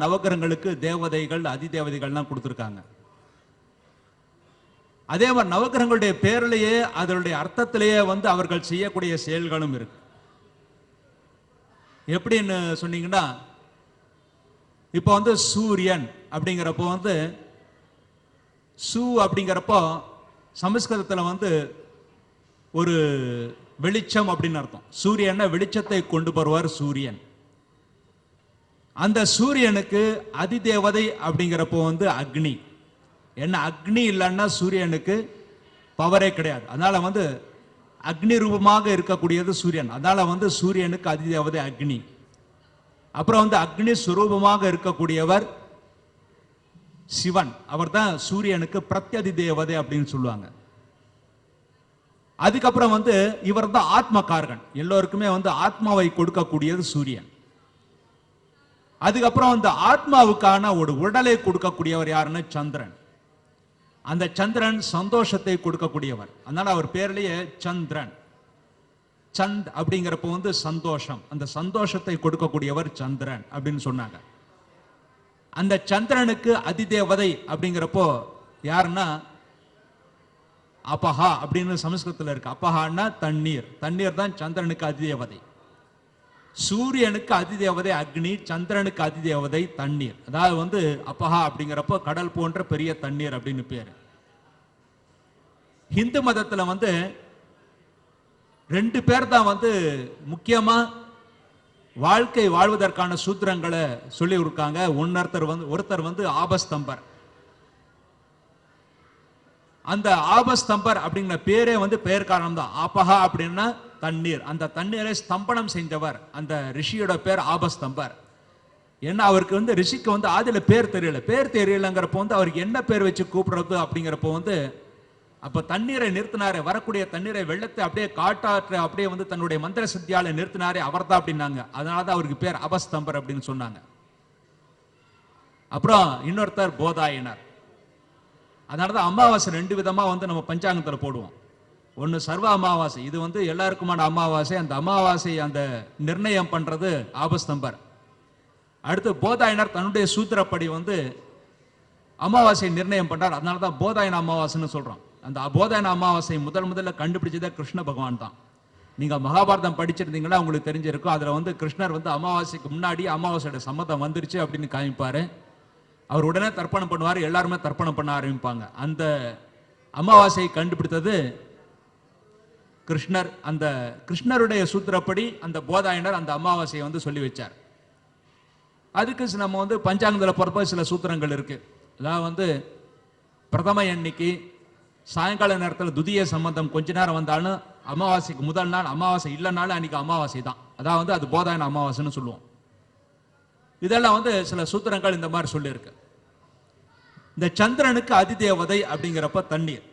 நவகிரகங்களுக்கு தேவதைகள் அதிதேவதைகள்லாம் கொடுத்துருக்காங்க. அதே மாதிரி நவகிரகங்களுடைய பேரிலேயே அதனுடைய அர்த்தத்திலேயே வந்து அவர்கள் செய்யக்கூடிய செயல்களும் இருக்கு. எப்படின்னு சொன்னீங்கன்னா இப்போ வந்து சூரியன் அப்படிங்கிறப்போ வந்து சூ அப்படிங்கிறப்போ சமஸ்கிருதத்தில் வந்து ஒரு வெளிச்சம் அப்படின்னு அர்த்தம். சூரியனை வெளிச்சத்தை கொண்டு வருவார் சூரியன். அந்த சூரியனுக்கு அதிதேவதை அப்படிங்கிறப்போ வந்து அக்னி. என்ன அக்னி இல்லைன்னா சூரியனுக்கு பவரே கிடையாது. அதனால வந்து அக்னி ரூபமாக இருக்கக்கூடியது சூரியன். அதனால வந்து சூரியனுக்கு அதிதேவதை அக்னி. அப்புறம் வந்து அக்னி சுரூபமாக இருக்கக்கூடியவர் சிவன். அவர் தான் சூரியனுக்கு பிரத்யதி தேவதை அப்படின்னு சொல்லுவாங்க. அதுக்கப்புறம் வந்து இவர் தான் ஆத்மகாரகன் எல்லோருக்குமே வந்து ஆத்மாவை கொடுக்கக்கூடியது சூரியன். அதுக்கப்புறம் அந்த ஆத்மாவுக்கான ஒரு உடலை கொடுக்கக்கூடியவர் யாருன்னா? சந்திரன். அந்த சந்திரன் சந்தோஷத்தை கொடுக்கக்கூடியவர். அதனால அவர் பேர்லயே சந்திரன். சந்த் அப்படிங்கிறப்ப வந்து சந்தோஷம். அந்த சந்தோஷத்தை கொடுக்கக்கூடியவர் சந்திரன் அப்படின்னு சொன்னாங்க. அந்த சந்திரனுக்கு அதிதேவதை அப்படிங்கிறப்போ யாருன்னா? அப்பஹா அப்படின்னு சமஸ்கிருதத்தில் இருக்கு. அப்பஹான்னா தண்ணீர். தண்ணீர் தான் சந்திரனுக்கு அதிதேவதை. சூரியனுக்கு அதிதேவதை அக்னி சந்திரனுக்கு அதிதேவதை தண்ணீர். அதாவது வந்து அப்பஹா அப்படிங்கிறப்போ கடல் போன்ற பெரிய தண்ணீர் அப்படின்னு பேர். ஹிந்து மதத்தில் வந்து ரெண்டு பேர் தான் வந்து முக்கியமாக வாழ்க்கை வாழ்வதற்கான சூத்திரங்களை சொல்லி கொடுக்காங்க. ஒன்னொருத்தர் வந்து ஒருத்தர் வந்து ஆபஸ்தம்பர். அந்த ஆபஸ்தம்பர் அப்படிங்கிற பேரே வந்து பெயர் காரணம் தான் ஆபஹா அப்படின்னா தண்ணீர். அந்த தண்ணீரை ஸ்தம்பனம் செஞ்சவர். அந்த ரிஷியோட பேர் ஆபஸ்தம்பர். ஏன்னா அவருக்கு வந்து ரிஷிக்கு வந்து ஆதியில் பேர் தெரியல. பேர் தெரியலங்கிறப்போ வந்து அவருக்கு என்ன பேர் வச்சு கூப்பிடுறது அப்படிங்கிறப்போ வந்து அப்போ தண்ணீரை நிறுத்தினாரு. வரக்கூடிய தண்ணீரை வெள்ளத்தை அப்படியே காட்டாற்ற அப்படியே வந்து தன்னுடைய மந்திர சித்தியால நிறுத்தினாரே அவர்தான் அப்படின்னாங்க. அதனாலதான் அவருக்கு பேர் அபஸ்தம்பர் அப்படின்னு சொன்னாங்க. அப்புறம் இன்னொருத்தர் போதாயனர். அதனாலதான் அமாவாசை ரெண்டு விதமாக வந்து நம்ம பஞ்சாங்கத்தில் போடுவோம். ஒன்று சர்வ அமாவாசை. இது வந்து எல்லாருக்குமான அமாவாசை. அந்த அமாவாசை அந்த நிர்ணயம் பண்ணுறது ஆபஸ்தம்பர். அடுத்து போதாயினர் தன்னுடைய சூத்திரப்படி வந்து அமாவாசை நிர்ணயம் பண்ணார் அதனால தான் போதாயன அமாவாசைன்னு சொல்கிறோம் அந்த போதாயன அமாவாசை முதல் முதல்ல கண்டுபிடிச்சதே கிருஷ்ண பகவான் தான். நீங்கள் மகாபாரதம் படிச்சிருந்தீங்கன்னா உங்களுக்கு தெரிஞ்சிருக்கும். அதில் வந்து கிருஷ்ணர் வந்து அமாவாசைக்கு முன்னாடி அமாவாசையோட சம்மதம் வந்துருச்சு அப்படின்னு காமிப்பார். அவர் உடனே தர்ப்பணம் பண்ணுவார். எல்லாருமே தர்ப்பணம் பண்ண ஆரம்பிப்பாங்க. அந்த அமாவாசையை கண்டுபிடித்தது கிருஷ்ணர் அந்த கிருஷ்ணருடைய சூத்திரப்படி அந்த போதாயனர் அந்த அமாவாசையை வந்து சொல்லி வச்சார். அதுக்கு நம்ம வந்து பஞ்சாங்கத்தில் போகிறப்ப சில சூத்திரங்கள் இருக்கு. அதாவது வந்து பிரதம எண்ணிக்கை சாயங்கால நேரத்தில் துதிய சம்பந்தம் கொஞ்ச நேரம் வந்தாலும் அமாவாசைக்கு முதல் நாள் அமாவாசை இல்லைனாலும் அன்னைக்கு அமாவாசை தான். அதாவது அது போதாயன அமாவாசைன்னு சொல்லுவோம். இதெல்லாம் வந்து சில சூத்திரங்கள் இந்த மாதிரி சொல்லியிருக்கு. இந்த சந்திரனுக்கு அதிதேவதை அப்படிங்கிறப்ப தண்ணீர்.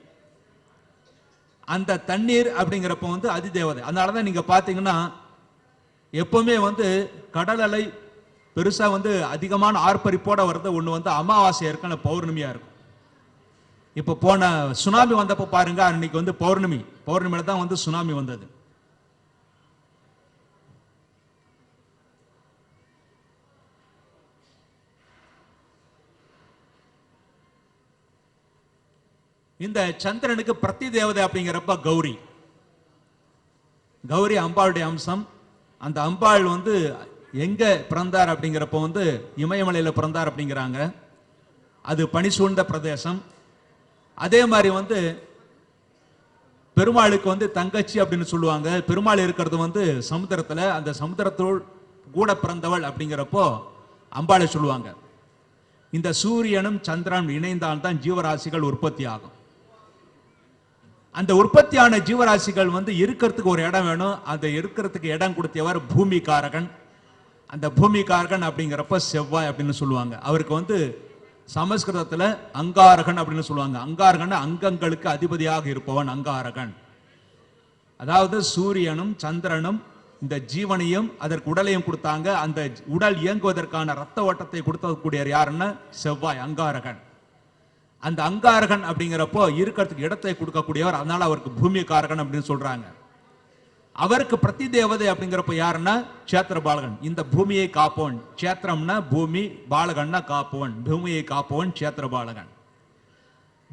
அந்த தண்ணீர் அப்படிங்கிறப்ப வந்து அதிதேவதை. அதனால தான் நீங்கள் பார்த்தீங்கன்னா எப்பவுமே வந்து கடல் அலை பெருசாக வந்து அதிகமான ஆர்ப்பரிப்போட வர்றது ஒன்று வந்து அமாவாசையாக இருக்கும் இல்ல பௌர்ணமியாக இருக்கும். இப்போ போன சுனாமி வந்தப்போ பாருங்க அன்னைக்கு வந்து பௌர்ணமி. பௌர்ணமியில தான் வந்து சுனாமி வந்தது. இந்த சந்திரனுக்கு பிரத்தி தேவதை அப்படிங்கிறப்ப கௌரி. கௌரி அம்பாளுடைய அம்சம். அந்த அம்பாள் வந்து எங்க பிறந்தார் அப்படிங்கிறப்ப வந்து இமயமலையில் பிறந்தார் அப்படிங்கிறாங்க. அது பனி சூழ்ந்த பிரதேசம். அதே மாதிரி வந்து பெருமாளுக்கு வந்து தங்கச்சி அப்படின்னு சொல்லுவாங்க. பெருமாள் இருக்கிறது வந்து சமுத்திரத்தில். அந்த சமுத்திரத்தோள் கூட பிறந்தவள் அப்படிங்கிறப்போ அம்பாளை சொல்லுவாங்க. இந்த சூரியனும் சந்திரனும் இணைந்தால்தான் ஜீவராசிகள் உற்பத்தி ஆகும். அந்த உற்பத்தியான ஜீவராசிகள் வந்து இருக்கிறதுக்கு ஒரு இடம் வேணும். அந்த இருக்கிறதுக்கு இடம் கொடுத்தவர் பூமிகாரகன் அந்த பூமிகாரகன் அப்படிங்கிறப்ப செவ்வாய் அப்படின்னு சொல்லுவாங்க. அவருக்கு வந்து சமஸ்கிருதத்தில் அங்காரகன் அப்படின்னு சொல்லுவாங்க. அங்காரகன் அங்கங்களுக்கு அதிபதியாக இருப்பவன் அங்காரகன். அதாவது சூரியனும் சந்திரனும் இந்த ஜீவனையும் அதற்கு உடலையும் கொடுத்தாங்க. அந்த உடல் இயங்குவதற்கான ரத்த ஓட்டத்தை கொடுத்தக்கூடியவர் யாருன்னா செவ்வாய் அங்காரகன். அந்த அங்காரகன் அப்படிங்கிறப்போ இருக்கிறதுக்கு இடத்தை கொடுக்கக்கூடியவர் அதனால அவருக்கு பூமிகாரகன் அப்படின்னு சொல்றாங்க. அவருக்கு பிரதி தேவதை அப்படிங்கிறப்ப யாருன்னா? சேத்திர பாலகன் இந்த பூமியை காப்போன். சேத்திரம்னா பூமி பாலகன்னா காப்போன். பூமியை காப்போன் சேத்திர பாலகன்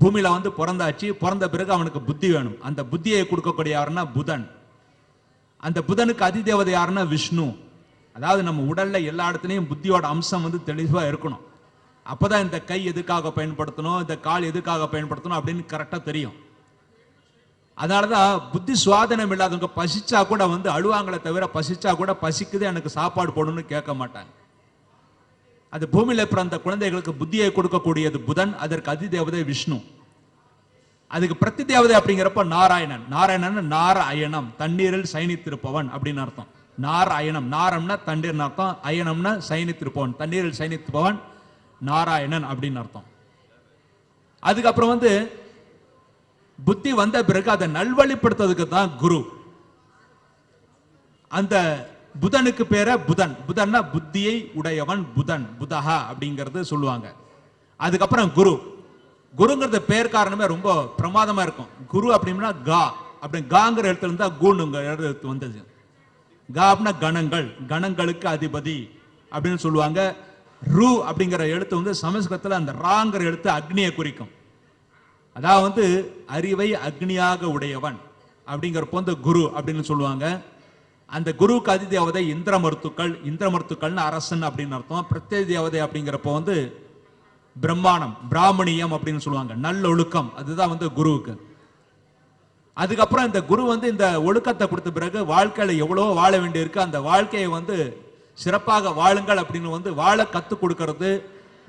பூமியில வந்து பிறந்தாச்சு. பிறந்த பிறகு அவனுக்கு புத்தி வேணும். அந்த புத்தியை கொடுக்கக்கூடிய யாருன்னா? புதன். அந்த புதனுக்கு அதிதேவதை யாருன்னா? விஷ்ணு. அதாவது நம்ம உடல்ல எல்லா இடத்துலையும் புத்தியோட அம்சம் வந்து தெளிவா இருக்கணும். அப்பதான் இந்த கை எதுக்காக பயன்படுத்தணும் இந்த கால் எதுக்காக பயன்படுத்தணும் அப்படின்னு கரெக்டா தெரியும். அதனாலதான் புத்தி சுவாதனம் இல்லாதவங்க பசிச்சா கூட வந்து அழுவாங்களே தவிர பசிச்சா கூட பசிக்குது எனக்கு சாப்பாடு போடணும்னு கேட்க மாட்டாங்க. அது பூமியில பிறந்த குழந்தைகளுக்கு புத்தியை கொடுக்கக்கூடியது புதன் அதற்கு அதிதேவதை விஷ்ணு. அதுக்கு பிரதி தேவதை அப்படிங்கிறப்ப நாராயணன். நாராயணன் நார அயனம் தண்ணீரில் சயனித்திருப்பவன் அப்படின்னு அர்த்தம். நார அயனம் நாரம்னா தண்ணீர்னு அர்த்தம். அயனம்னா சயனித்திருப்பவன் தண்ணீரில் சயனித்திருப்பவன். நாராயணன் அப்படின்னு அர்த்தம். அதுக்கப்புறம் வந்து புத்தி வந்த பிறகு அதை நல்வழிப்படுத்துறதுக்கு தான் குரு. அந்த புதனுக்கு பேர புதன். புதன்னா புத்தியை உடையவன் புதன் புதஹா அப்படிங்கிறது சொல்லுவாங்க. அதுக்கப்புறம் குரு. குருங்கிறது பேர் காரணமே ரொம்ப பிரமாதமா இருக்கும். குரு அப்படின்னா கா. அப்படி காங்கிற இடத்துல இருந்தா கூணுங்க எழுத்து வந்தது. கா அப்படின்னா கணங்கள். கணங்களுக்கு அதிபதி அப்படின்னு சொல்லுவாங்க. ரூ அப்படிங்கிற எழுத்து வந்து சமஸ்கிருதத்தில் அந்த ராங்கிற எழுத்து அக்னியை குறிக்கும். அதாவது வந்து அறிவை அக்னியாக உடையவன் அப்படிங்கிறப்போ வந்து குரு அப்படின்னு சொல்லுவாங்க. அந்த குருவுக்கு அதி தேவதை இந்திரமருத்துக்கள் இந்திரமருத்துக்கள்னு அரசன் அப்படின்னு அர்த்தம். பிரத்யேக தேவதை அப்படிங்கிறப்போ வந்து பிரம்மாணம் பிராமணியம் அப்படின்னு சொல்லுவாங்க. நல்லொழுக்கம் அதுதான் வந்து குருவுக்கு. அதுக்கப்புறம் இந்த குரு வந்து இந்த ஒழுக்கத்தை கொடுத்த பிறகு வாழ்க்கையில் எவ்வளவோ வாழ வேண்டியிருக்கு. அந்த வாழ்க்கையை வந்து சிறப்பாக வாழுங்கள் அப்படின்னு வந்து வாழ கத்து கொடுக்கறது.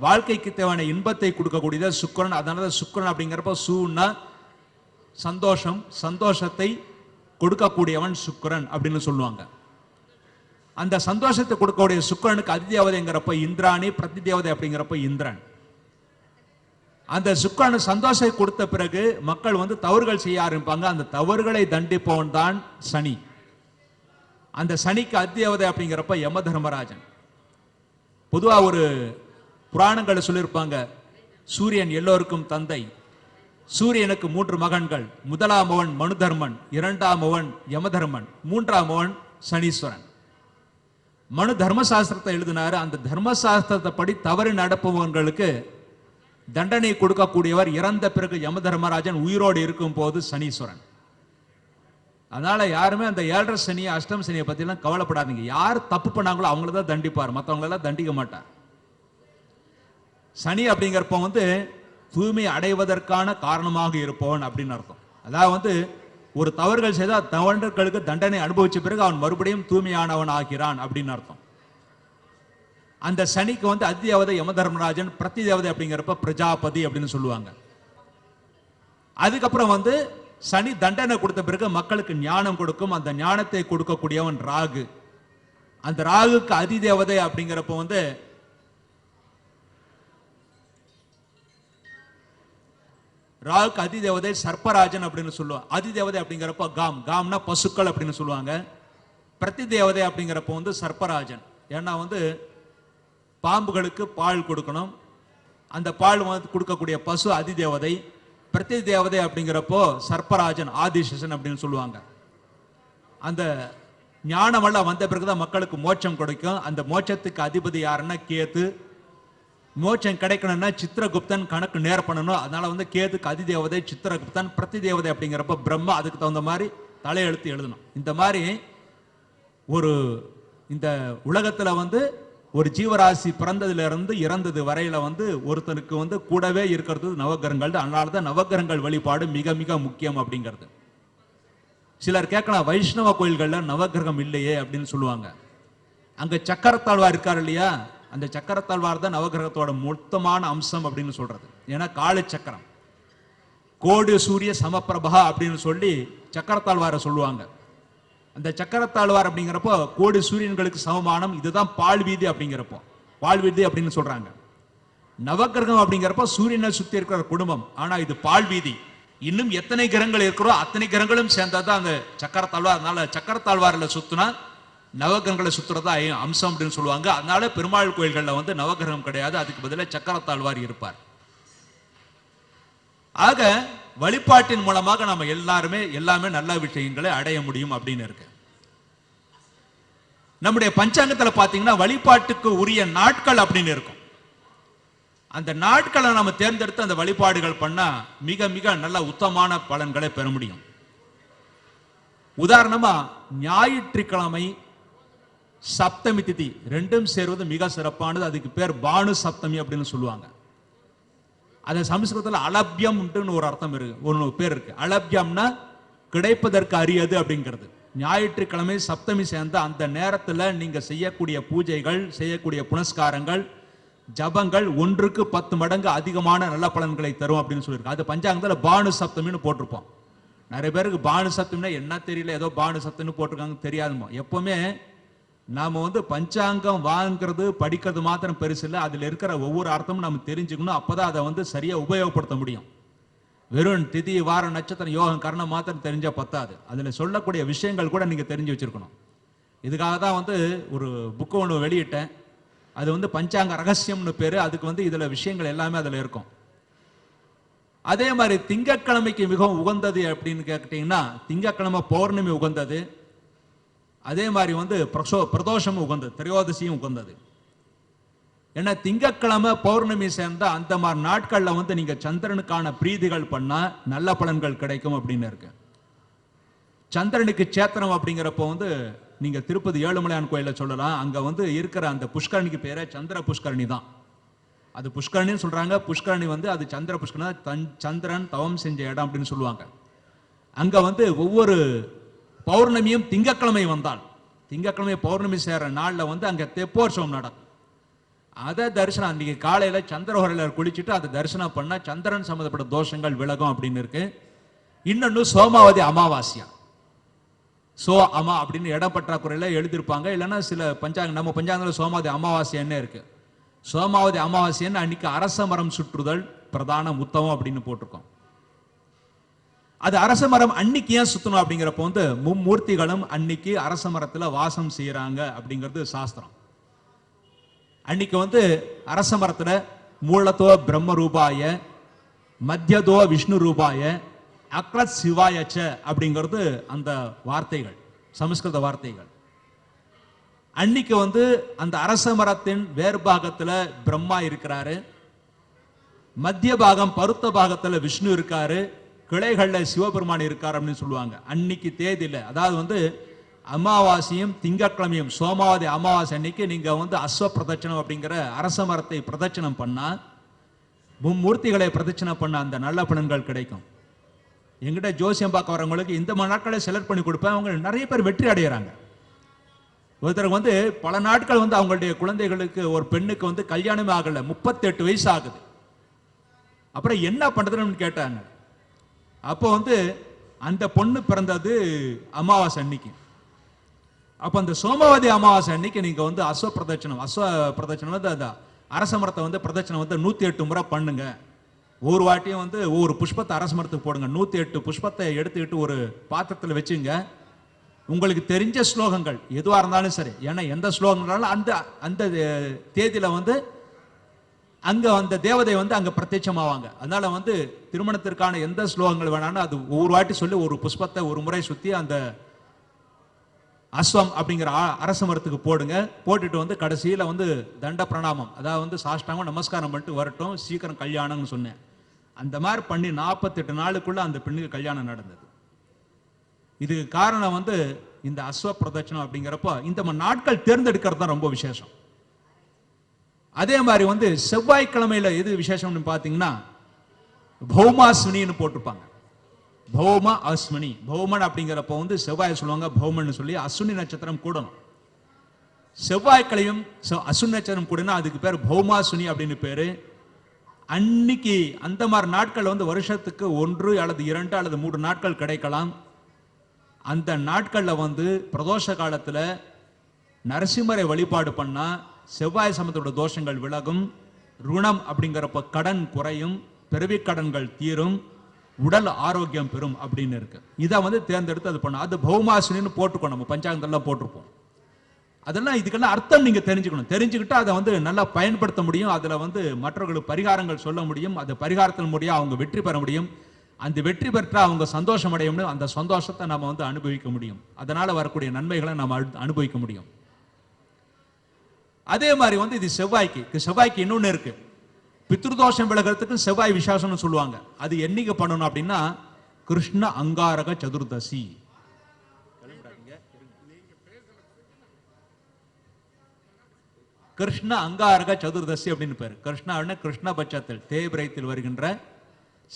வாழ்க்கைக்கு தேவையான இன்பத்தை கொடுக்கக்கூடியது. சுக்கரன் அதனால தான் சுக்கிரன் அப்படிங்கிறப்ப சூன்னா சந்தோஷம் சந்தோஷத்தை கொடுக்கக்கூடியவன் சுக்கிரன் அப்படின்னு சொல்லுவாங்க. அந்த சந்தோஷத்தை கொடுக்கக்கூடிய சுக்கிரனுக்கு அதிதேவதைங்கிறப்ப இந்திராணி பிரதி தேவதை அப்படிங்கிறப்ப இந்திரன். அந்த சுக்கரன் சந்தோஷத்தை கொடுத்த பிறகு மக்கள் வந்து தவறுகள் செய்ய ஆரம்பிப்பாங்க. அந்த தவறுகளை தண்டிப்பவன் தான் சனி. அந்த சனிக்கு அத்தியாவதை அப்படிங்கிறப்ப யம தர்மராஜன் பொதுவாக ஒரு புராணங்களை சொல்லியிருப்பாங்க சூரியன் எல்லோருக்கும் தந்தை. சூரியனுக்கு மூன்று மகன்கள். முதலாம் அவன் மனுதர்மன் இரண்டாம் அவன் யமதர்மன் மூன்றாம் அவன் சனீஸ்வரன். மனு தர்மசாஸ்திரத்தை எழுதினாரு. அந்த தர்மசாஸ்திரத்தை படி தவறு நடப்பவங்களுக்கு தண்டனை கொடுக்கக்கூடியவர் இறந்த பிறகு யம தர்மராஜன் உயிரோடு இருக்கும் போது சனீஸ்வரன். அதனால யாருமே அந்த ஏழரை சனி அஷ்டம் சனியை பத்திலாம் கவலைப்படாதீங்க. யார் தப்பு பண்ணாங்களோ அவங்கள தான் தண்டிப்பார். மற்றவங்களெல்லாம் தண்டிக்க மாட்டார். சனி அப்படிங்கிறப்ப வந்து தூய்மை அடைவதற்கான காரணமாக இருப்பவன் அப்படின்னு அர்த்தம். அதாவது வந்து ஒரு தவறுகள் செய்தால் தவறுகளுக்கு தண்டனை அனுபவிச்ச பிறகு அவன் மறுபடியும் தூய்மையானவன் ஆகிறான் அப்படின்னு அர்த்தம். அந்த சனிக்கு வந்து அத்தியாவதை யம தர்மராஜன் பிரதி தேவதை அப்படிங்கிறப்ப பிரஜாபதி அப்படின்னு சொல்லுவாங்க. அதுக்கப்புறம் வந்து சனி தண்டனை கொடுத்த பிறகு மக்களுக்கு ஞானம் கொடுக்கும். அந்த ஞானத்தை கொடுக்கக்கூடியவன் ராகு. அந்த ராகுக்கு அதிதேவதை அப்படிங்கிறப்ப வந்து ராகுக்கு அதிதேவதை சர்ப்பராஜன் அப்படின்னு சொல்லுவாங்க. அதிதேவதை அப்படிங்கிறப்ப காம். காம்னா பசுக்கள் அப்படின்னு சொல்லுவாங்க. பிரதி தேவதை அப்படிங்கிறப்ப வந்து சர்ப்பராஜன். ஏன்னா வந்து பாம்புகளுக்கு பால் கொடுக்கணும். அந்த பால் வந்து கொடுக்கக்கூடிய பசு அதிதேவதை. பிரதி தேவதை அப்படிங்கிறப்போ சர்ப்பராஜன் ஆதிசேஷன் அப்படின்னு சொல்லுவாங்க. அந்த ஞானமெல்லாம் வந்த பிறகுதான் மக்களுக்கு மோட்சம் கிடைக்கும். அந்த மோட்சத்துக்கு அதிபதி யாருன்னா கேத்து மோட்சம் கிடைக்கணும்னா சித்திரகுப்தன் கணக்கு நேர் பண்ணணும். அதனால வந்து கேதுக்கு அதிதேவதை சித்திரகுப்தன் பிரதி தேவதை அப்படிங்கிறப்ப பிரம்மா அதுக்கு தகுந்த மாதிரி தலையெழுத்து எழுதணும். இந்த மாதிரி ஒரு இந்த உலகத்தில் வந்து ஒரு ஜீவராசி பிறந்ததுல இருந்து இறந்தது வரையில வந்து ஒருத்தனுக்கு வந்து கூடவே இருக்கிறது நவகிரகங்கள் அதனால தான் நவகிரகங்கள் வழிபாடு மிக மிக முக்கியம் அப்படிங்கிறது. சிலர் கேட்கலாம் வைஷ்ணவ கோயில்கள்ல நவகிரகம் இல்லையே அப்படின்னு சொல்லுவாங்க. அங்க சக்கரத்தாழ்வார் இருக்கார் இல்லையா? அந்த சக்கரத்தாழ்வார் தான் நவகிரகத்தோட மொத்தமான அம்சம் அப்படின்னு சொல்றது. ஏன்னா கால சக்கரம். கோடு சூரிய சமப்பிரபா அப்படின்னு சொல்லி சக்கரத்தாழ்வாரை சொல்லுவாங்க. அந்த சக்கரத்தாழ்வார் அப்படிங்கிறப்போ கோடி சூரியன்களுக்கு சமமானம் இதுதான் பால் வீதி அப்படிங்கிறப்போ. பால் வீதி அப்படின்னு சொல்றாங்க. நவக்கிரகம் அப்படிங்கிறப்போ சூரியனை சுத்தி இருக்கிற குடும்பம். ஆனா இது பால் வீதி. இன்னும் எத்தனை கிரகங்கள் இருக்கிறோ அத்தனை கிரகங்களும் சேர்ந்ததுதான் அந்த சக்கரத்தாழ்வார். அதனால சக்கரத்தாழ்வாரில் சுத்தினா நவகிரகங்களை சுத்துறதா அம்சம் அப்படின்னு சொல்லுவாங்க. அதனால பெருமாள் கோயில்களில் வந்து நவகிரகம் கிடையாது. அதுக்கு பதிலாக சக்கரத்தாழ்வார் இருப்பார். ஆக வழிபாட்டின் மூலமாக நம்ம எல்லாருமே எல்லாமே நல்ல விஷயங்களை அடைய முடியும் அப்படின்னு இருக்கு. நம்முடைய பஞ்சாங்கத்தில் பார்த்தீங்கன்னா வழிபாட்டுக்கு உரிய நாட்கள் அப்படின்னு இருக்கும். அந்த நாட்களை நம்ம தேர்ந்தெடுத்து அந்த வழிபாடுகள் பண்ணா மிக மிக நல்ல உத்தமான பலன்களை பெற முடியும். உதாரணமா ஞாயிற்றுக்கிழமை சப்தமி திதி ரெண்டும் சேர்வது மிக சிறப்பானது. அதுக்கு பேர் பானு சப்தமி அப்படின்னு சொல்லுவாங்க. அந்த சமஸ்கிருதத்தில் அலப்யம் ஒரு அர்த்தம் இருக்கு. ஒரு பேர் இருக்கு. அலப்யம்னா கிடைப்பதற்கு அரியது அப்படிங்கிறது. ஞாயிற்றுக்கிழமை சப்தமி சேர்ந்த அந்த நேரத்தில் நீங்கள் செய்யக்கூடிய பூஜைகள் செய்யக்கூடிய புனஸ்காரங்கள் ஜபங்கள் ஒன்றுக்கு பத்து மடங்கு அதிகமான நல்ல பலன்களை தரும் அப்படின்னு சொல்லியிருக்கு. அது பஞ்சாங்கத்தில் பானு சப்தமின்னு போட்டிருப்போம். நிறைய பேருக்கு பானு சப்தம்னா என்ன தெரியல. ஏதோ பானு சப்தம்னு போட்டிருக்காங்க தெரியாதுமா எப்பவுமே நாம வந்து பஞ்சாங்கம் வாங்குறது படிக்கிறது மாத்திரம் பெருசு இல்லை. அதில் இருக்கிற ஒவ்வொரு அர்த்தமும் நம்ம தெரிஞ்சுக்கணும். அப்போ தான் அதை வந்து சரியாக உபயோகப்படுத்த முடியும். வெறும் திதி வார நட்சத்திரம் யோகம் கரணம் மாத்திரம் தெரிஞ்சால் பத்தாது. அதில் சொல்லக்கூடிய விஷயங்கள் கூட நீங்கள் தெரிஞ்சு வச்சிருக்கணும். இதுக்காக தான் வந்து ஒரு புக்கு ஒன்று வெளியிட்டேன். அது வந்து பஞ்சாங்க ரகசியம்னு பேர். அதுக்கு வந்து இதில் விஷயங்கள் எல்லாமே அதில் இருக்கும். அதே மாதிரி திங்கட்கிழமைக்கு மிகவும் உகந்தது அப்படின்னு கேட்டிங்கன்னா திங்கட்கிழமை பௌர்ணமி உகந்தது. அதே மாதிரி வந்து பிரசோ பிரதோஷமும் உகந்தது திரையோதசியும் உகந்தது. ஏன்னா திங்கட்கிழமை பௌர்ணமி சேர்ந்தா அந்த மாதிரி நாட்களில் வந்து நீங்க சந்திரனுக்கான பிரீதிகள் பண்ணா நல்ல பலன்கள் கிடைக்கும் அப்படின்னு இருக்கு. சந்திரனுக்கு சேத்திரம் அப்படிங்கிறப்போ வந்து நீங்க திருப்பதி ஏழுமலையான் கோயிலில் சொல்லலாம். அங்க வந்து இருக்கிற அந்த புஷ்கரணிக்கு பேரே சந்திர புஷ்கரணி தான். அது புஷ்கரணின்னு சொல்றாங்க. புஷ்கரணி வந்து அது சந்திர புஷ்கரணி தன் சந்திரன் தவம் செஞ்ச இடம் அப்படின்னு சொல்லுவாங்க. அங்க வந்து ஒவ்வொரு பௌர்ணமியும் திங்கக்கிழமை வந்தால் திங்கக்கிழமை பௌர்ணமி சேர நாளில் வந்து அங்கே தெப்போற்சவம் நடக்கும். அதை தரிசனம் அன்றைக்கி காலையில் சந்திரஹோரையில் குளிச்சுட்டு அதை தரிசனம் பண்ணால் சந்திரன் சம்மந்தப்பட்ட தோஷங்கள் விலகும் அப்படின்னு இருக்கு. இன்னொன்று சோமாவதி அமாவாசியா. சோ அமா அப்படின்னு இடப்பற்றாக்குறையில் எழுதியிருப்பாங்க இல்லைன்னா சில பஞ்சாங்க நம்ம பஞ்சாங்கத்தில் சோமாவதி அமாவாசைன்னு இருக்கு? சோமாவதி அமாவாசைன்னு அன்னைக்கு அரச மரம் சுற்றுதல் பிரதான உத்தமம் அப்படின்னு போட்டிருக்கோம். அது அரச மரம் அன்னைக்கு ஏன் சுத்தணும் அப்படிங்கிறப்போ வந்து மும்மூர்த்திகளும் அன்னைக்கு அரச மரத்துல வாசம் செய்யறாங்க அப்படிங்கிறது சாஸ்திரம். அன்னைக்கு வந்து அரச மரத்துல மூலத்தோ பிரம்ம ரூபாய மத்தியதோ விஷ்ணு ரூபாய அக்ரத் சிவாயச்ச அப்படிங்கிறது அந்த வார்த்தைகள் சமஸ்கிருத வார்த்தைகள். அன்னைக்கு வந்து அந்த அரச மரத்தின் வேறுபாகத்துல பிரம்மா இருக்கிறாரு. மத்திய பாகம் பருத்த பாகத்துல விஷ்ணு இருக்காரு. கிளைகளில் சிவபெருமான் இருக்கார் அப்படின்னு சொல்லுவாங்க. அன்னைக்கு தேதியில் அதாவது வந்து அமாவாசையும் திங்கட்கிழமையும் சோமாவதி அமாவாசை அன்னைக்கு நீங்கள் வந்து அஸ்வ பிரதட்சணம் அப்படிங்கிற அரச மரத்தை பிரதட்சணம் பண்ணால் மும்மூர்த்திகளை பிரதட்சணம் பண்ண அந்த நல்ல பலன்கள் கிடைக்கும். எங்கிட்ட ஜோசியம் பார்க்க வரவங்களுக்கு இந்த மாதிரி நாட்களை செலக்ட் பண்ணி கொடுப்பேன். அவங்க நிறைய பேர் வெற்றி அடைகிறாங்க ஒருத்தருக்கு வந்து பல நாட்கள் வந்து அவங்களுடைய குழந்தைகளுக்கு ஒரு பெண்ணுக்கு வந்து கல்யாணமே ஆகலை. முப்பத்தெட்டு வயசு ஆகுது. அப்புறம் என்ன பண்ணுறதுன்னு கேட்டாங்க. அப்போ வந்து அந்த பொண்ணு பிறந்தது அமாவாசை அன்னைக்கு. அப்போ அந்த சோமவதி அமாவாசை அன்னைக்கு நீங்கள் வந்து அஸ்வ பிரதட்சணம் அஸ்வ பிரதட்சணம் வந்து அந்த அரச மரத்தை வந்து பிரதட்சணம் வந்து நூற்றி எட்டு முறை பண்ணுங்க. ஒவ்வொரு வாட்டியும் வந்து ஒவ்வொரு புஷ்பத்தை அரச மரத்துக்கு போடுங்க. நூற்றி எட்டு புஷ்பத்தை எடுத்துக்கிட்டு ஒரு பாத்திரத்தில் வச்சுங்க. உங்களுக்கு தெரிஞ்ச ஸ்லோகங்கள் எதுவாக இருந்தாலும் சரி. ஏன்னா எந்த ஸ்லோகங்களாலும் அந்த அந்த தேதியில் வந்து அங்க அந்த தேவதை வந்து அங்க பிரத்யட்சமாவாங்க. அதனால வந்து திருமணத்திற்கான எந்த ஸ்லோகங்கள் வேணாலும் அது ஒவ்வொரு வாட்டி சொல்லி ஒரு புஷ்பத்தை ஒரு முறை சுத்தி அந்த அஸ்வம் அப்படிங்கிற அரச மரத்துக்கு போடுங்க. போட்டுட்டு வந்து கடைசியில வந்து தண்ட பிரணாமம். அதாவது வந்து சாஷ்டாங்கம் நமஸ்காரம் பண்ணிட்டு வரட்டும் சீக்கிரம் கல்யாணம்னு சொன்னேன். அந்த மாதிரி பண்ணி நாற்பத்தெட்டு நாளுக்குள்ள அந்த பெண்ணுக்கு கல்யாணம் நடந்தது. இதுக்கு காரணம் வந்து இந்த அஸ்வ பிரதட்சணம் அப்படிங்கிறப்போ இந்த நாட்கள் தேர்ந்தெடுக்கிறது தான் ரொம்ப விசேஷம். அதே மாதிரி வந்து செவ்வாய்க்கிழமையில எது விசேஷம்னு பார்த்தீங்கன்னா பௌமாஸ்வினின்னு போட்டிருப்பாங்க. பௌம அஸ்வினி. பௌமன் அப்படிங்கிறப்ப வந்து செவ்வாய் சொல்லுவாங்க பௌமன் சொல்லி அஸ்வினி நட்சத்திரம் கூடணும். செவ்வாய்க்கிழையும் அஸ்வினி நட்சத்திரம் கூடனா அதுக்கு பேர் பௌமாஸ்வினி அப்படின்னு பேரு. அன்னைக்கு அந்த மாதிரி நாட்கள் வந்து வருஷத்துக்கு ஒன்று அல்லது இரண்டு அல்லது மூன்று நாட்கள் கிடைக்கலாம். அந்த நாட்களில் வந்து பிரதோஷ காலத்தில் நரசிம்மரை வழிபாடு பண்ணால் செவ்வாய் சமத்தோட தோஷங்கள் விலகும் ருணம் அப்படிங்கிறப்ப கடன் குறையும் பிறவி கடன்கள் தீரும் உடல் ஆரோக்கியம் பெறும் அப்படின்னு இருக்கு. இதை வந்து தேர்ந்தெடுத்து அது பண்ணும் அது பௌமாசினின்னு போட்டுக்கோ நம்ம பஞ்சாங்கத்தெல்லாம் போட்டிருப்போம். அதெல்லாம் இதுக்கெல்லாம் அர்த்தம் நீங்க தெரிஞ்சுக்கணும். தெரிஞ்சுக்கிட்டு அதை வந்து நல்லா பயன்படுத்த முடியும். அதுல வந்து மற்றவர்களுக்கு பரிகாரங்கள் சொல்ல முடியும். அது பரிகாரத்தின் மூலியம் அவங்க வெற்றி பெற முடியும். அந்த வெற்றி பெற்ற அவங்க சந்தோஷம் அடைய முடியும் அந்த சந்தோஷத்தை நம்ம வந்து அனுபவிக்க முடியும். அதனால வரக்கூடிய நன்மைகளை நம்ம அனு- அனுபவிக்க முடியும். அதே மாதிரி வந்து இது செவ்வாய்க்கு. செவ்வாய்க்கு இன்னொன்னு இருக்கு. பித்ருதோஷம் விலகிறதுக்கு செவ்வாய் விசேஷம்னு சொல்லுவாங்க. அது என்னைக்கு பண்ணணும் அப்படின்னா கிருஷ்ண அங்காரக சதுர்தசி. கிருஷ்ண அங்காரக சதுர்தசி அப்படின்னு பேர். கிருஷ்ணா கிருஷ்ண பட்சத்தில் தேய்பிரயத்தில் வருகின்ற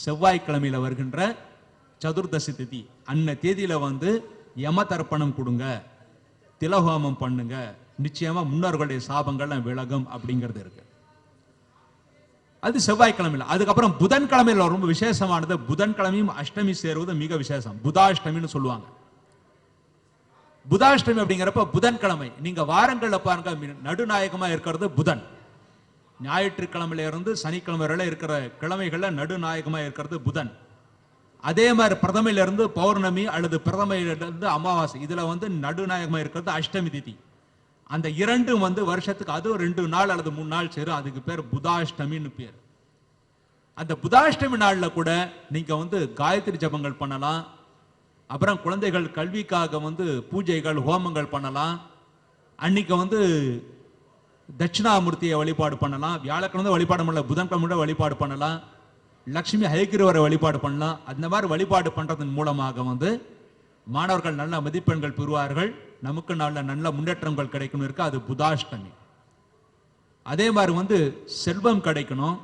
செவ்வாய்க்கிழமையில வருகின்ற சதுர்தசி திதி. அன்ன தேதியில வந்து யம தர்ப்பணம் கொடுங்க. திலஹோமம் பண்ணுங்க. நிச்சயமா முன்னோர்களுடைய சாபங்கள்லாம் விலகும் அப்படிங்கிறது இருக்கு. அது செவ்வாய்க்கிழமையில். அதுக்கப்புறம் புதன்கிழமையில் ரொம்ப விசேஷமானது புதன்கிழமையும் அஷ்டமி சேருவது மிக விசேஷம். புதாஷ்டமின்னு சொல்லுவாங்க. புதாஷ்டமி அப்படிங்கிறப்ப புதன்கிழமை. நீங்க வாரங்கள்ல பாருங்க நடுநாயகமா இருக்கிறது புதன். ஞாயிற்றுக்கிழமையில இருந்து சனிக்கிழமை வரையில இருக்கிற கிழமைகள்ல நடுநாயகமா இருக்கிறது புதன். அதே மாதிரி பிரதமையில இருந்து பௌர்ணமி அல்லது பிரதமையிலிருந்து அமாவாசை. இதுல வந்து நடுநாயகமா இருக்கிறது அஷ்டமி திதி. அந்த இரண்டும் வந்து வருஷத்துக்கு அதுவும் ரெண்டு நாள் அல்லது மூணு நாள் சேரும். அதுக்கு பேர் புதாஷ்டமின்னு பேர். அந்த புதாஷ்டமி நாளில் கூட நீங்கள் வந்து காயத்ரி ஜபங்கள் பண்ணலாம். அப்புறம் குழந்தைகள் கல்விக்காக வந்து பூஜைகள் ஹோமங்கள் பண்ணலாம். அன்னைக்கு வந்து தட்சிணாமூர்த்தியை வழிபாடு பண்ணலாம். வியாழக்கிழமை வழிபாடு பண்ணலாம். புதன்கிழமை வழிபாடு பண்ணலாம். லக்ஷ்மி ஹயக்கிரவரை வழிபாடு பண்ணலாம். அந்த மாதிரி வழிபாடு பண்ணுறதன் மூலமாக வந்து மாணவர்கள் நல்ல மதிப்பெண்கள் பெறுவார்கள். நமக்கு நல்ல நல்ல முன்னேற்றங்கள் கிடைக்கணும் இருக்கு? அது புதாஷ்டமி. அதே மாதிரி வந்து செல்வம் கிடைக்கணும்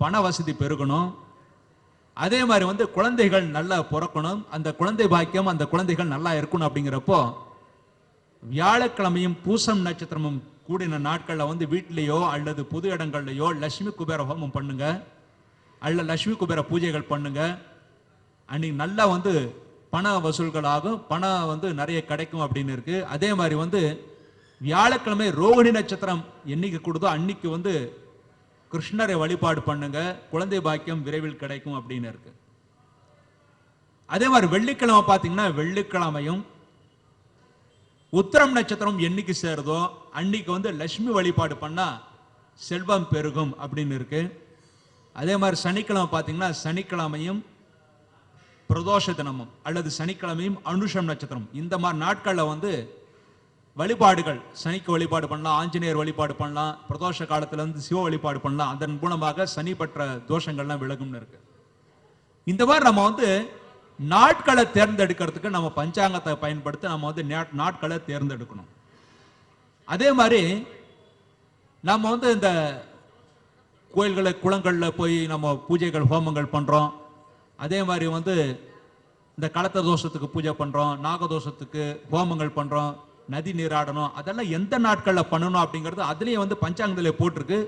பண வசதி பெருகணும். அதே மாதிரி வந்து குழந்தைகள் நல்லா பிறக்கணும். அந்த குழந்தை பாக்கியம் அந்த குழந்தைகள் நல்லா இருக்கணும் அப்படிங்கிறப்போ வியாழக்கிழமையும் பூசம் நட்சத்திரமும் கூடின நாட்களில் வந்து வீட்லேயோ அல்லது பொது இடங்கள்லையோ லட்சுமி குபேர ஹோமம் பண்ணுங்க. அல்ல லட்சுமி குபேர பூஜைகள் பண்ணுங்க. அன்னைக்கு நல்லா வந்து பண வசூல்கள் ஆகும் பணம் வந்து நிறைய கிடைக்கும் அப்படின்னு இருக்கு. அதே மாதிரி வந்து வியாழக்கிழமை ரோகிணி நட்சத்திரம் என்னைக்கு கொடுதோ அன்னைக்கு வந்து கிருஷ்ணரை வழிபாடு பண்ணுங்க. குழந்தை பாக்கியம் விரைவில் கிடைக்கும் அப்படின்னு இருக்கு. அதே மாதிரி வெள்ளிக்கிழமை பார்த்தீங்கன்னா வெள்ளிக்கிழமையும் உத்திரம் நட்சத்திரம் என்னைக்கு சேருதோ அன்னைக்கு வந்து லட்சுமி வழிபாடு பண்ணா செல்வம் பெருகும் அப்படின்னு இருக்கு. அதே மாதிரி சனிக்கிழமை பார்த்தீங்கன்னா சனிக்கிழமையும் பிரதோஷ தினமும் அல்லது சனிக்கிழமையும் அனுஷம் நட்சத்திரம். இந்த மாதிரி நாட்களில் வந்து வழிபாடுகள் சனிக்கு வழிபாடு பண்ணலாம் ஆஞ்சநேயர் வழிபாடு பண்ணலாம் பிரதோஷ காலத்துலேருந்து சிவ வழிபாடு பண்ணலாம். அதன் மூலமாக சனி பற்ற தோஷங்கள்லாம் விலகும்னு இருக்கு. இந்த மாதிரி நம்ம வந்து நாட்களை தேர்ந்தெடுக்கிறதுக்கு நம்ம பஞ்சாங்கத்தை பயன்படுத்தி நம்ம வந்து நாட்களை தேர்ந்தெடுக்கணும். அதே மாதிரி நம்ம வந்து இந்த கோயில்களை குளங்களில் போய் நம்ம பூஜைகள் ஹோமங்கள் பண்ணுறோம் அதே மாதிரி வந்து இந்த களத்த தோஷத்துக்கு பூஜை பண்ணுறோம் நாகதோஷத்துக்கு ஹோமங்கள் பண்ணுறோம் நதி நீராடணும் அதெல்லாம் எந்த நாட்களில் பண்ணணும் அப்படிங்கிறது அதுலேயே வந்து பஞ்சாங்கத்தில் போட்டிருக்கு.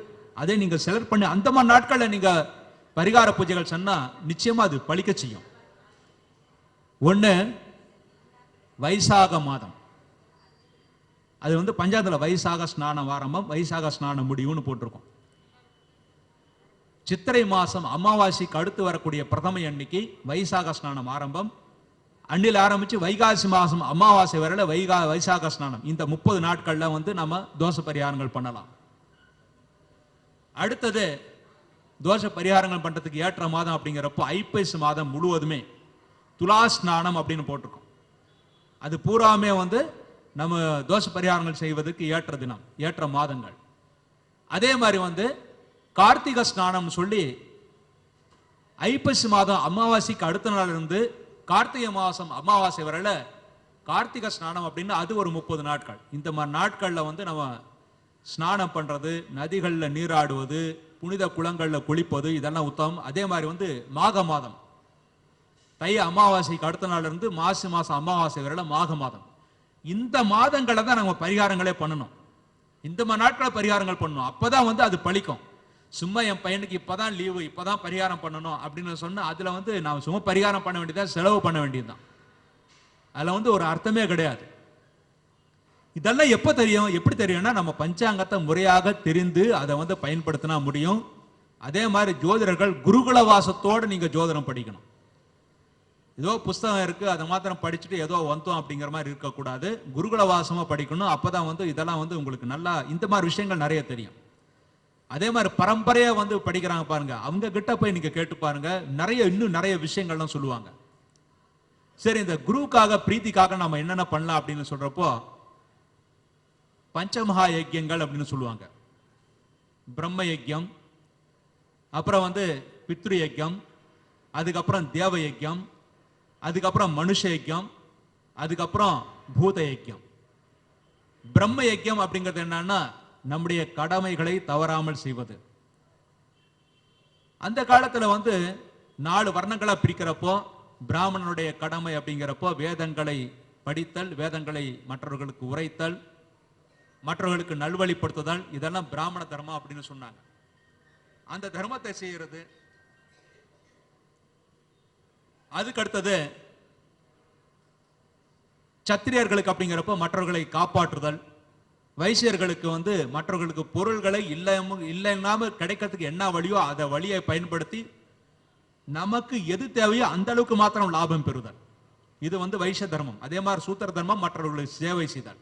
அதே நீங்கள் செலக்ட் பண்ணி அந்த மாதிரி நாட்களில் நீங்கள் பரிகார பூஜைகள் சொன்னால் நிச்சயமாக அது பழிக்க செய்யும். ஒன்று வைசாக மாதம். அது வந்து பஞ்சாயத்துல வைசாக ஸ்நானம் ஆரம்பம் வைசாக ஸ்நானம் முடிவுன்னு போட்டிருக்கோம். சித்திரை மாதம் அமாவாசைக்கு அடுத்து வரக்கூடிய பிரதமை அன்னைக்கு வைசாக ஸ்நானம் ஆரம்பம். அன்னில் ஆரம்பிச்சு வைகாசி மாதம் அமாவாசை வரையில் வைகா வைசாக ஸ்நானம். இந்த முப்பது நாட்களில் வந்து நம்ம தோஷ பரிகாரங்கள் பண்ணலாம். அடுத்தது தோஷ பரிகாரங்கள் பண்ணுறதுக்கு ஏற்ற மாதம் அப்படிங்கிறப்போ ஐப்பசி மாதம் முழுவதுமே துலா ஸ்நானம் அப்படின்னு போட்டிருக்கோம். அது பூராமே வந்து நம்ம தோஷ பரிகாரங்கள் செய்வதற்கு ஏற்ற தினம் ஏற்ற மாதங்கள். அதே மாதிரி வந்து கார்த்திகை ஸ்நானம் சொல்லி ஐப்பசி மாதம் அமாவாசைக்கு அடுத்த நாள் இருந்து கார்த்திகை மாதம் அமாவாசை வரல கார்த்திகை ஸ்நானம் அப்படின்னு அது ஒரு முப்பது நாட்கள். இந்த மாதிரி நாட்களில் வந்து நம்ம ஸ்நானம் பண்ணுறது நதிகளில் நீராடுவது புனித குளங்களில் குளிப்பது இதெல்லாம் உத்தமம். அதே மாதிரி வந்து மாக மாதம். தை அமாவாசைக்கு அடுத்த நாள் இருந்து மாசி மாதம் அமாவாசை வரையில மாக மாதம். இந்த மாதங்களை தான் நம்ம பரிகாரங்களே பண்ணணும். இந்த மாதிரி நாட்களை பரிகாரங்கள் பண்ணணும். அப்போ தான் வந்து அது பழிக்கும். சும்மா என் பையனுக்கு இப்பதான் லீவு இப்பதான் பரிகாரம் பண்ணணும் அப்படின்னு சொன்னா அதுல வந்து நான் சும்மா பரிகாரம் பண்ண வேண்டியதான் செலவு பண்ண வேண்டியதுதான். அதுல வந்து ஒரு அர்த்தமே கிடையாது. இதெல்லாம் எப்ப தெரியும்? எப்படி தெரியும்னா நம்ம பஞ்சாங்கத்தை முறையாக தெரிந்து அதை வந்து பயன்படுத்தினா முடியும். அதே மாதிரி ஜோதிடர்கள் குருகுல வாசத்தோடு நீங்க ஜோதிடம் படிக்கணும். ஏதோ புஸ்தகம் இருக்கு அதை மாத்திரம் படிச்சுட்டு ஏதோ வந்தோம் அப்படிங்கிற மாதிரி இருக்கக்கூடாது. குருகுல வாசமா படிக்கணும். அப்பதான் வந்து இதெல்லாம் வந்து உங்களுக்கு நல்லா இந்த மாதிரி விஷயங்கள் நிறைய தெரியும். அதே மாதிரி பரம்பரையா வந்து படிக்கிறாங்க பாருங்க. அவங்க கிட்ட போய் நீங்க கேட்டு பாருங்க. நிறைய இன்னும் நிறைய விஷயங்கள்லாம் சொல்லுவாங்க. சரி இந்த குருவுக்காக பிரீத்திக்காக நம்ம என்னென்ன பண்ணலாம் அப்படின்னு சொல்றப்போ பஞ்சமகா யஜ்யங்கள் அப்படின்னு சொல்லுவாங்க. பிரம்ம யஜ்யம் அப்புறம் வந்து பித்ரு யஜ்யம் அதுக்கப்புறம் தேவ யஜ்யம் அதுக்கப்புறம் மனுஷ யஜ்யம் அதுக்கப்புறம் பூத யஜ்யம். பிரம்ம யஜ்யம் அப்படிங்கிறது என்னன்னா நம்முடைய கடமைகளை தவறாமல் செய்வது. அந்த காலத்துல வந்து நாலு வர்ணங்களா பிரிக்கிறப்போ பிராமணனுடைய கடமை அப்படிங்கிறப்போ வேதங்களை படித்தல் வேதங்களை மற்றவர்களுக்கு உரைத்தல் மற்றவர்களுக்கு நல்வழிப்படுத்துதல் இதெல்லாம் பிராமண தர்மம் அப்படின்னு சொன்னாங்க. அந்த தர்மத்தை செய்யறது. அதுக்கு அடுத்தது சத்திரியர்களுக்கு அப்படிங்கிறப்போ மற்றவர்களை காப்பாற்றுதல். வைசியர்களுக்கு வந்து மற்றவர்களுக்கு பொருள்களை இல்லாம இல்லைன்னாம கிடைக்கிறதுக்கு என்ன வழியோ அதை வழியை பயன்படுத்தி நமக்கு எது தேவையோ அந்த அளவுக்கு மாத்திரம் லாபம் பெறுதல். இது வந்து வைச தர்மம். அதே மாதிரி சூத்திர தர்மம் மற்றவர்களுக்கு சேவை செய்தல்.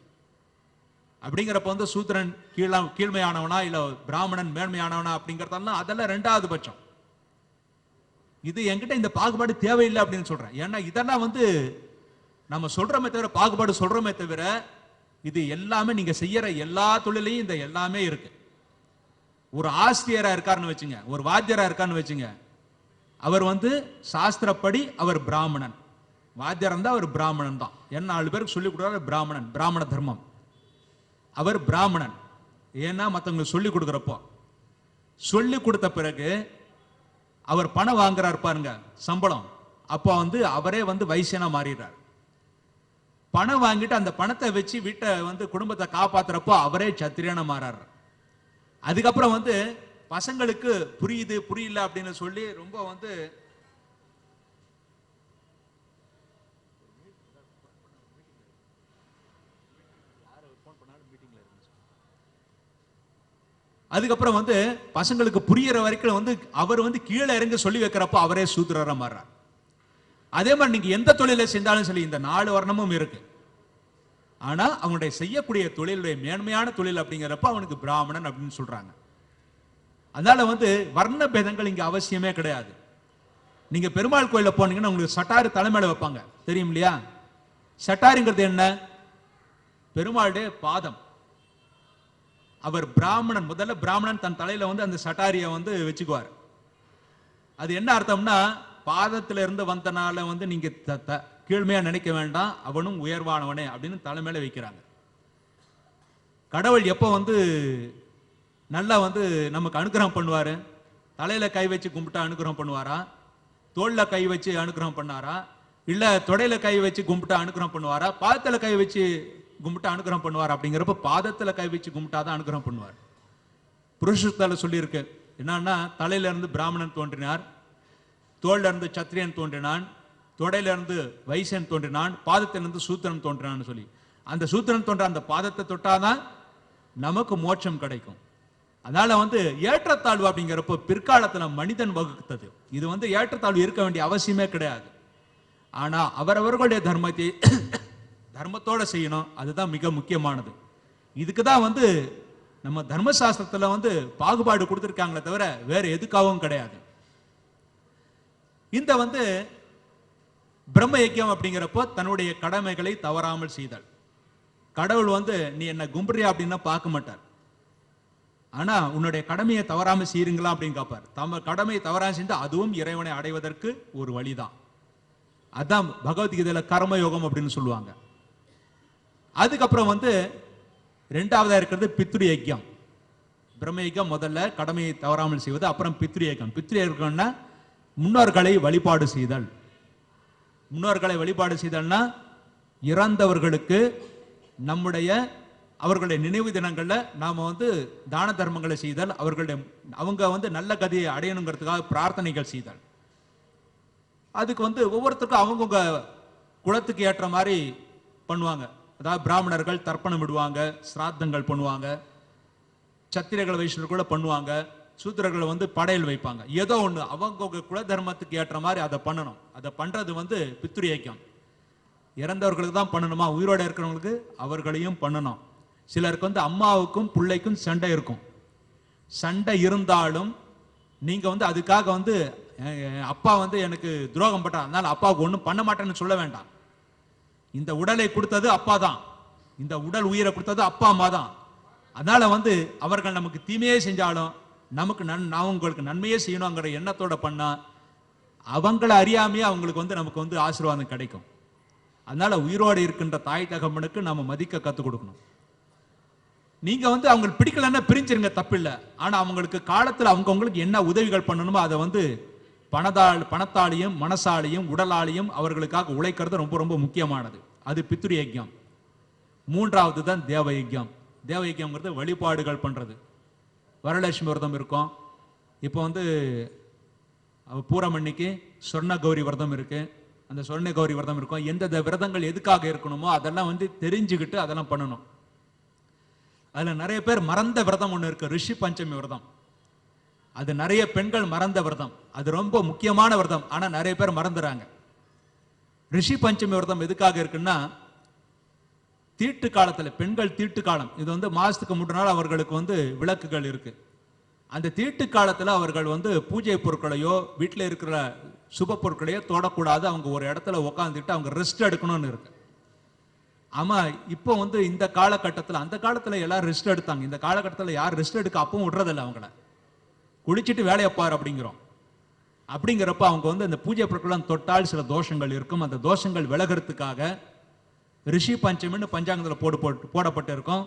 அப்படிங்கிறப்ப வந்து சூத்திரன் கீழ கீழ்மையானவனா இல்ல பிராமணன் மேன்மையானவனா அப்படிங்கறதெல்லாம் அதெல்லாம் ரெண்டாவது பட்சம். இது என்கிட்ட இந்த பாகுபாடு தேவையில்லை அப்படின்னு சொல்றேன். ஏன்னா இதெல்லாம் வந்து நம்ம சொல்றோமே தவிர பாகுபாடு சொல்றோமே தவிர இது எல்லாமே நீங்க செய்யற எல்லா தொழிலையும் இந்த எல்லாமே இருக்கு. ஒரு ஆசிரியரா இருக்காருன்னு வச்சுங்க ஒரு வாத்தியரா இருக்காருன்னு வச்சுங்க அவர் வந்து சாஸ்திரப்படி அவர் பிராமணன். வாத்தியர் தான் அவர் பிராமணன் தான். என்ன நாலு பேருக்கு சொல்லிக் கொடுக்குறாரு? பிராமணன் பிராமண தர்மம். அவர் பிராமணன். ஏன்னா மற்றவங்களுக்கு சொல்லி கொடுக்குறப்போ. சொல்லி கொடுத்த பிறகு அவர் பணம் வாங்குறாரு பாருங்க சம்பளம். அப்போ வந்து அவரே வந்து வைசியனா மாறிடுறார். பணம் வாங்கிட்டு அந்த பணத்தை வச்சு வீட்டை வந்து குடும்பத்தை காப்பாத்துறப்போ அவரே சத்திரியான மாறாரு. அதுக்கப்புறம் வந்து பசங்களுக்கு புரியுது புரியல அப்படின்னு சொல்லி ரொம்ப வந்து அதுக்கப்புறம் வந்து பசங்களுக்கு புரியற வரைக்கும் வந்து அவர் வந்து கீழே இறங்க சொல்லி வைக்கிறப்போ அவரே சூத்திரரா மாறுறார். அதே மாதிரி நீங்க எந்த தொழிலை செஞ்சாலும் சரி இந்த நாலு வர்ணமும் இருக்கு. ஆனா அவனுடைய செய்யக்கூடிய தொழிலுடைய மேன்மையான தொழில் அப்படிங்கிறப்ப அவனுக்கு பிராமணன் அப்படின்னு சொல்றாங்க. அதனால வந்து வர்ண பேதங்கள் இங்க அவசியமே கிடையாது. நீங்க பெருமாள் கோயில போனீங்கன்னா உங்களுக்கு சட்டாரி தலைமையில வைப்பாங்க. தெரியும் இல்லையா? சட்டாருங்கிறது என்ன? பெருமாளுடைய பாதம். அவர் பிராமணன் முதல்ல பிராமணன் தன் தலையில வந்து அந்த சட்டாரியை வந்து வச்சுக்குவார். அது என்ன அர்த்தம்னா பாதத்துல இருந்து வந்தனால வந்து நீங்க கீழ்மையா நினைக்க வேண்டாம். அவனும் உயர்வானவனே அப்படின்னு தலைமையில வைக்கிறாங்க. கடவுள் எப்போ வந்து நல்லா வந்து நமக்கு அனுகிரகம் பண்ணுவாரு? தலையில கை வச்சு கும்பிட்டா அனுகிரகம் பண்ணுவாரா? தோல்ல கை வச்சு அனுகிரகம் பண்ணாரா? இல்ல தொடையில கை வச்சு கும்பிட்டா அனுகிரகம் பண்ணுவாரா? பாதத்துல கை வச்சு கும்பிட்டா அனுகிரகம் பண்ணுவார்? அப்படிங்கிறப்ப பாதத்துல கை வச்சு கும்பிட்டாதான் அனுகிரகம் பண்ணுவார். புருஷத்தால சொல்லியிருக்கு. என்னன்னா தலையில இருந்து பிராமணன் தோன்றினார். தோளிலிருந்து சத்திரியன் தோன்றினான் தொடையிலிருந்து வைசன் தோன்றினான் பாதத்திலிருந்து சூத்திரன் தோன்றினான்னு சொல்லி. அந்த சூத்திரன் தோன்ற அந்த பாதத்தை தொட்டாதான் நமக்கு மோட்சம் கிடைக்கும். அதனால வந்து ஏற்றத்தாழ்வு அப்படிங்கிறப்போ பிற்காலத்தில் மனிதன் வகுத்தது. இது வந்து ஏற்றத்தாழ்வு இருக்க வேண்டிய அவசியமே கிடையாது. ஆனால் அவரவர்களுடைய தர்மத்தை தர்மத்தோடு செய்யணும். அதுதான் மிக முக்கியமானது. இதுக்கு தான் வந்து நம்ம தர்மசாஸ்திரத்தில் வந்து பாகுபாடு கொடுத்துருக்காங்களே தவிர வேறு எதுக்காகவும் கிடையாது. இந்த வந்து பிரம்ம யக்கியம் அப்படிங்கிறப்போ தன்னுடைய கடமைகளை தவறாமல் செய்தல் கடவுள் வந்து நீ என்ன கும்பிடுறியா அப்படின்னா பார்க்க மாட்டார். ஆனா உன்னுடைய கடமையை தவறாம செய்யுங்களா அப்படின்னு கேட்பார். தம கடமையை தவறாம செய்து அதுவும் இறைவனை அடைவதற்கு ஒரு வழிதான். அதான் பகவத்கீதையில கர்மயோகம் அப்படின்னு சொல்லுவாங்க. அதுக்கப்புறம் வந்து ரெண்டாவதா இருக்கிறது பித்ரு யஜ்யம் பிரம்ம யஜ்யம் முதல்ல கடமையை தவறாமல் செய்வது அப்புறம் பித்ரு யஜ்யம் பித்ரு யஜ்யம்னா முன்னோர்களை வழிபாடு செய்தல். முன்னோர்களை வழிபாடு செய்தல்னா இறந்தவர்களுக்கு நம்முடைய அவர்களுடைய நினைவு தினங்களில் நாம் வந்து தான தர்மங்களை செய்தல் அவர்களுடைய அவங்க வந்து நல்ல கதையை அடையணுங்கிறதுக்காக பிரார்த்தனைகள் செய்தல். அதுக்கு வந்து ஒவ்வொருத்தருக்கும் அவங்கவுங்க குலத்துக்கு ஏற்ற மாதிரி பண்ணுவாங்க. அதாவது பிராமணர்கள் தர்ப்பணம் விடுவாங்க சிராத்தங்கள் பண்ணுவாங்க சத்திரர்கள் வைஷ்ணர் கூட பண்ணுவாங்க. சூத்திரர்கள் வந்து படையல் வைப்பாங்க. ஏதோ ஒன்று அவங்க குல தர்மத்துக்கு ஏற்ற மாதிரி அதை பண்ணணும். அதை பண்ணுறது வந்து பித்ரு இயக்கம். இறந்தவர்களுக்கு தான் பண்ணணுமா? உயிரோட இருக்கிறவங்களுக்கு அவர்களையும் பண்ணணும். சிலருக்கு வந்து அம்மாவுக்கும் பிள்ளைக்கும் சண்டை இருக்கும். சண்டை இருந்தாலும் நீங்கள் வந்து அதுக்காக வந்து அப்பா வந்து எனக்கு துரோகம் பட்டார் அதனால் அப்பாவுக்கு ஒன்றும் பண்ண மாட்டேன்னு சொல்ல வேண்டாம். இந்த உடலை கொடுத்தது அப்பா தான். இந்த உடல் உயிரை கொடுத்தது அப்பா அம்மா தான். அதனால் வந்து அவர்கள் நமக்கு தீமையே செஞ்சாலும் நமக்கு நன் நான் உங்களுக்கு நன்மையே செய்யணுங்கிற எண்ணத்தோட பண்ணால் அவங்கள அறியாமையே அவங்களுக்கு வந்து நமக்கு வந்து ஆசீர்வாதம் கிடைக்கும். அதனால உயிரோடு இருக்கின்ற தாய் தகப்பனுக்கு நம்ம மதிக்க கற்றுக் கொடுக்கணும். நீங்க வந்து அவங்களுக்கு பிடிக்கலன்னா பிரிஞ்சிருங்க தப்பில்லை. ஆனா அவங்களுக்கு காலத்தில் அவங்கவுங்களுக்கு என்ன உதவிகள் பண்ணணுமோ அதை வந்து பணத்தால் பணத்தாலையும் மனசாலையும் உடலாலையும் அவர்களுக்காக உழைக்கிறது ரொம்ப ரொம்ப முக்கியமானது. அது பித்ரு யஜ்யம். மூன்றாவது தான் தேவ யஜ்யம். தேவ யஜ்யம்ங்கிறது வழிபாடுகள் பண்றது. வரலட்சுமி விரதம் இருக்கும். இப்போ வந்து அவ பூரம் அன்னைக்கு சொர்ண கௌரி விரதம் இருக்கு. அந்த சொர்ண கௌரி விரதம் இருக்கும். எந்தெந்த விரதங்கள் எதுக்காக இருக்கணுமோ அதெல்லாம் வந்து தெரிஞ்சுக்கிட்டு அதெல்லாம் பண்ணணும். அதில் நிறைய பேர் மறந்த விரதம் ஒன்று இருக்கு. ரிஷி பஞ்சமி விரதம். அது நிறைய பெண்கள் மறந்த விரதம். அது ரொம்ப முக்கியமான விரதம். ஆனால் நிறைய பேர் மறந்துறாங்க. ரிஷி பஞ்சமி விரதம் எதுக்காக இருக்குன்னா தீட்டு காலத்தில் பெண்கள் தீட்டு காலம். இது வந்து மாதத்துக்கு மூன்று நாள் அவர்களுக்கு வந்து விளக்குகள் இருக்கு. அந்த தீட்டு காலத்தில் அவர்கள் வந்து பூஜை பொருட்களையோ வீட்டில் இருக்கிற சுப பொருட்களையோ தொடக்கூடாது. அவங்க ஒரு இடத்துல உட்காந்துட்டு அவங்க ரெஸ்ட் எடுக்கணும்னு இருக்கு. ஆமா இப்போ வந்து இந்த காலகட்டத்தில் அந்த காலத்தில் எல்லாரும் ரெஸ்ட் எடுத்தாங்க. இந்த காலகட்டத்தில் யார் ரெஸ்ட் எடுக்க அப்பவும் விடுறதில்ல அவங்கள. குளிச்சுட்டு வேலையை பார் அப்படிங்கிறோம். அப்படிங்கிறப்ப அவங்க வந்து இந்த பூஜை பொருட்கள்லாம் தொட்டால் சில தோஷங்கள் இருக்கும். அந்த தோஷங்கள் விலகிறதுக்காக ரிஷி பஞ்சமின்னு பஞ்சாங்கத்தில் போடு போட்டு போடப்பட்டிருக்கும்.